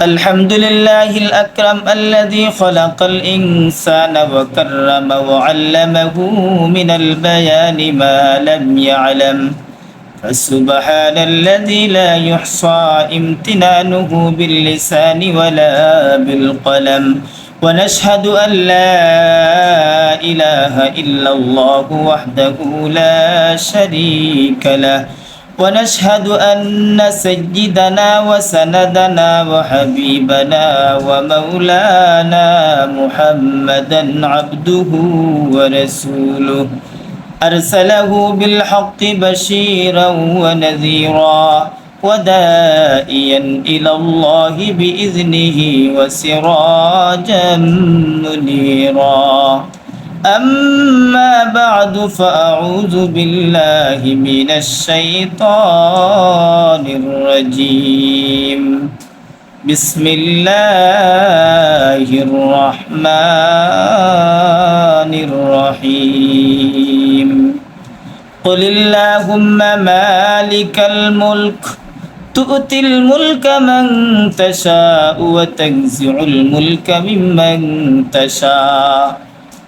الحمد لله الأكرم الذي خلق الإنسان وكرم وعلمه من البيان ما لم يعلم. فسبحان الذي لا يحصى امتنانه باللسان ولا بالقلم. ونشهد أن لا إله إلا الله وحده لا شريك له. ونشهد أن سيدنا وسندنا وحبيبنا ومولانا محمدا عبده ورسوله. أرسله بالحق بشيرا ونذيرا ودائيا إلى الله بإذنه وسراجا منيرا. أما بعد فأعوذ بالله من الشيطان الرجيم بسم الله الرحمن الرحيم قل اللهم مالك الملك تؤتي الملك من تشاء وتنزع الملك ممن تشاء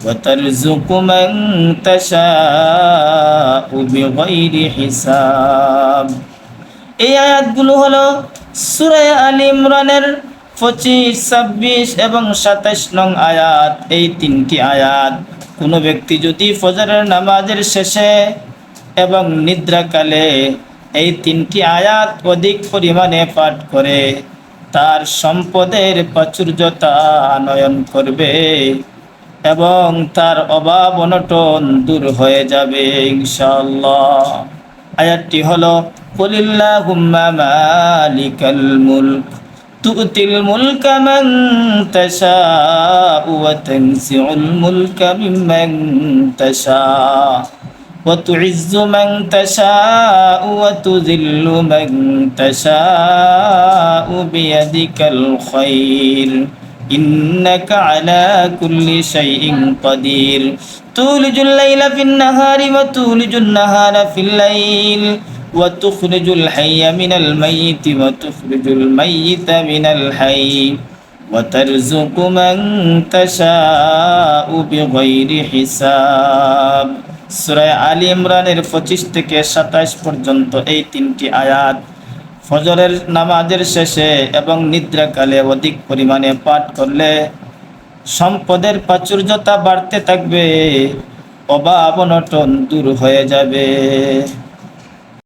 وترزق من تشاء بغير حساب এই আয়াতগুলো হলো সুরায় আল ইমরানের পঁচিশ ছাব্বিশ এবং সাতাশ নং আয়াত এই তিনটি আয়াত কোনো ব্যক্তি যদি ফজরের নামাজের শেষে এবং নিদ্রাকালে এই তিনটি আয়াত অধিক পরিমাণে পাঠ করে তার সম্পদের প্রাচুর্যতা আনয়ন করবে এবং তার অভাব অনটন দূর হয়ে যাবে ইনশাআল্লাহ আয়াতটি হলো কুলিল্লাহুম্মা মালিকাল মুলক তুতিল মুলক মান তাশাউ ওয়া তানজিউল মুলক মিম্মান তাশাউ وتعز من تشاء وتذل من تشاء بيدك الخير إنك على كل شيء قدير تولج الليل في النهار وتولج النهار في الليل وتخرج الحي من الميت وتخرج الميت من الحي وترزق من تشاء بغير حساب সুরায় আলী ইমরানের পঁচিশ থেকে সাতাশ পর্যন্ত এই তিনটি আয়াত ফজরের নামাজের শেষে এবং নিদ্রাকালে অধিক পরিমাণে পাঠ করলে সম্পদের প্রাচুর্যতা বাড়তে থাকবে, অভাব অনটন দূর হয়ে যাবে।